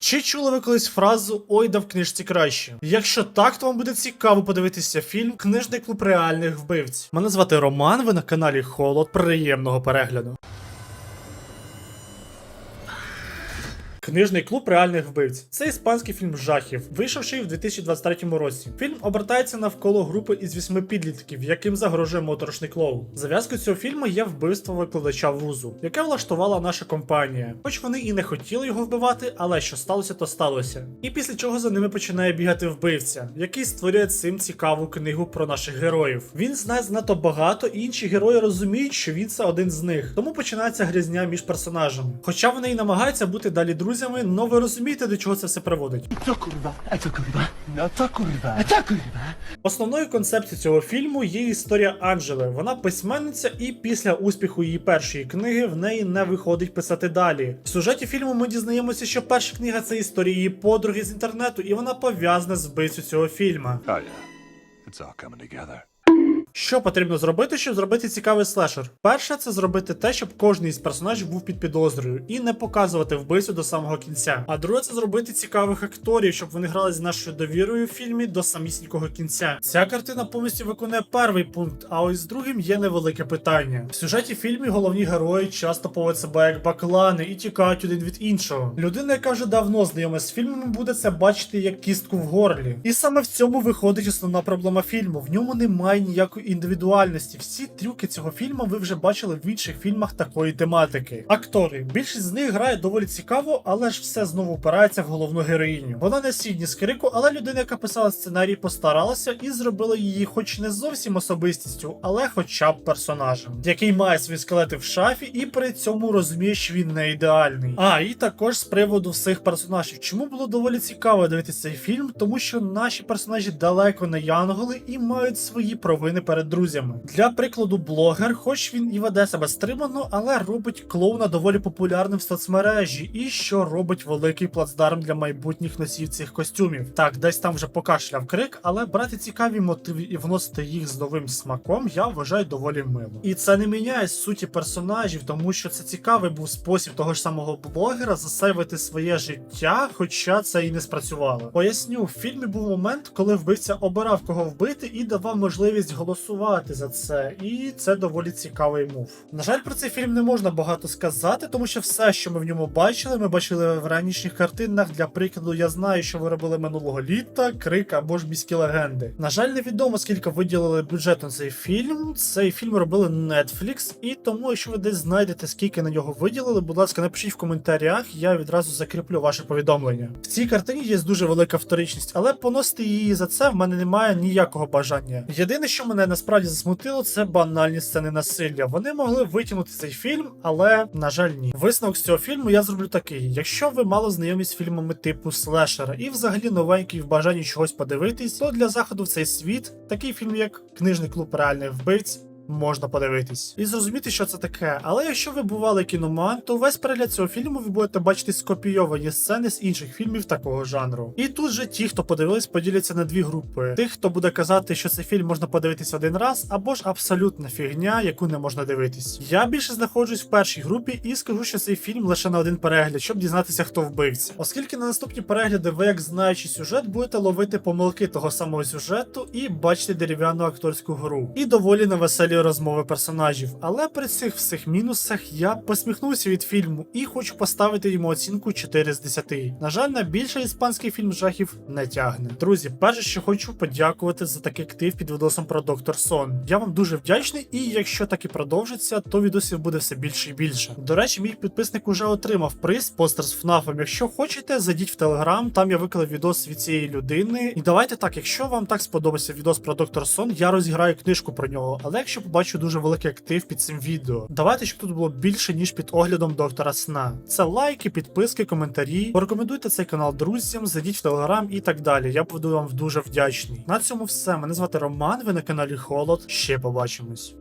Чи чули ви колись фразу Ой, да в книжці краще? Якщо так, то вам буде цікаво подивитися фільм Книжний клуб реальних вбивць. Мене звати Роман, ви на каналі Холод. Приємного перегляду. Книжний клуб реальних вбивць це іспанський фільм жахів, вийшовши в 2023 році. Фільм обертається навколо групи із вісьми підлітків, яким загрожує моторошний клоун. Зав'язкою цього фільму є вбивство викладача вузу, яке влаштувала наша компанія. Хоч вони і не хотіли його вбивати, але що сталося, то сталося. І після чого за ними починає бігати вбивця, який створює цим цікаву книгу про наших героїв. Він знає занадто багато, і інші герої розуміють, що він це один з них. Тому починається грізня між персонажами. Хоча вони і намагаються бути далі друзями, но ви розумієте, до чого це все приводить. Kurwa? A co kurwa? Основною концепцією цього фільму є історія Анджели. Вона письменниця, і після успіху її першої книги в неї не виходить писати далі. В сюжеті фільму ми дізнаємося, що перша книга це історія її подруги з інтернету, і вона пов'язана з вбивцю цього фільма. Oh, yeah. It's all coming together. Що потрібно зробити, щоб зробити цікавий слешер? Перше, це зробити те, щоб кожен із персонажів був під підозрою і не показувати вбивцю до самого кінця. А друге, це зробити цікавих акторів, щоб вони грали з нашою довірою в фільмі до самісінького кінця. Ця картина повністю виконує перший пункт, а ось з другим є невелике питання. В сюжеті фільмі головні герої часто поводять себе як баклани і тікають один від іншого. Людина, яка вже давно знайома з фільмами, буде це бачити як кістку в горлі. І саме в цьому виходить основна проблема фільму. В ньому немає ніякої індивідуальності. Всі трюки цього фільму ви вже бачили в інших фільмах такої тематики. Актори. Більшість з них грає доволі цікаво, але ж все знову опирається в головну героїню. Вона не сідні з крику, але людина, яка писала сценарій, постаралася і зробила її, хоч не зовсім особистістю, але хоча б персонажем, який має свої скелети в шафі і при цьому розуміє, що він не ідеальний. А і також з приводу всіх персонажів. Чому було доволі цікаво дивитися цей фільм? Тому що наші персонажі далеко не янголи і мають свої провини перед друзями. Для прикладу, блогер, хоч він і веде себе стримано, але робить клоуна доволі популярним в соцмережі, і що робить великий плацдарм для майбутніх носів цих костюмів. Так, десь там вже покашляв крик, але брати цікаві мотиви і вносити їх з новим смаком, я вважаю доволі мило. І це не міняє суті персонажів, тому що це цікавий був спосіб того ж самого блогера засейвити своє життя, хоча це і не спрацювало. Поясню, в фільмі був момент, коли вбивця обирав кого вбити і давав можливість голосувати за це. І це доволі цікавий мув. На жаль, про цей фільм не можна багато сказати, тому що все, що ми в ньому бачили, ми бачили в ранішніх картинах. Для прикладу, я знаю, що ви робили минулого літа, крик або ж міські легенди. На жаль, невідомо скільки виділили бюджету на цей фільм. Цей фільм робили Netflix, і тому, якщо ви десь знайдете, скільки на нього виділили, будь ласка, напишіть в коментарях, я відразу закріплю ваше повідомлення. В цій картині є дуже велика вторичність, але поносити її за це в мене немає ніякого бажання. Єдине, що мене насправді засмутило, це банальні сцени насилля. Вони могли витягнути цей фільм, але на жаль, ні. Висновок з цього фільму я зроблю такий: якщо ви мало знайомі з фільмами типу слешера і взагалі новенький в бажанні чогось подивитись, то для заходу в цей світ такий фільм, як Книжний клуб реальних вбивць. Можна подивитись і зрозуміти, що це таке. Але якщо ви бували кіноман, то весь перегляд цього фільму ви будете бачити скопійовані сцени з інших фільмів такого жанру. І тут же ті, хто подивились, поділяться на дві групи: тих, хто буде казати, що цей фільм можна подивитись один раз, або ж абсолютна фігня, яку не можна дивитись. Я більше знаходжусь в першій групі і скажу, що цей фільм лише на один перегляд, щоб дізнатися, хто вбивця. Оскільки на наступні перегляди ви, як знаючи сюжет, будете ловити помилки того самого сюжету і бачити дерев'яну акторську гру. І доволі невеселі розмови персонажів. Але при цих всіх мінусах я посміхнувся від фільму і хочу поставити йому оцінку 4 з 10. На жаль, на більше іспанський фільм жахів не тягне. Друзі, перше, що хочу подякувати за такий актив під відосом про доктор Сон. Я вам дуже вдячний, і якщо так і продовжиться, то відосів буде все більше і більше. До речі, мій підписник уже отримав приз постер з ФНАФом. Якщо хочете, зайдіть в телеграм, там я виклав відос від цієї людини. І давайте так, якщо вам так сподобався відос про доктор Сон, я розіграю книжку про нього. Але якщо побачу дуже великий актив під цим відео, давайте, щоб тут було більше ніж під оглядом доктора Сна. Це лайки, підписки, коментарі. Порекомендуйте цей канал друзям, зайдіть в телеграм і так далі. Я буду вам дуже вдячний. На цьому все. Мене звати Роман. Ви на каналі Холод. Ще побачимось.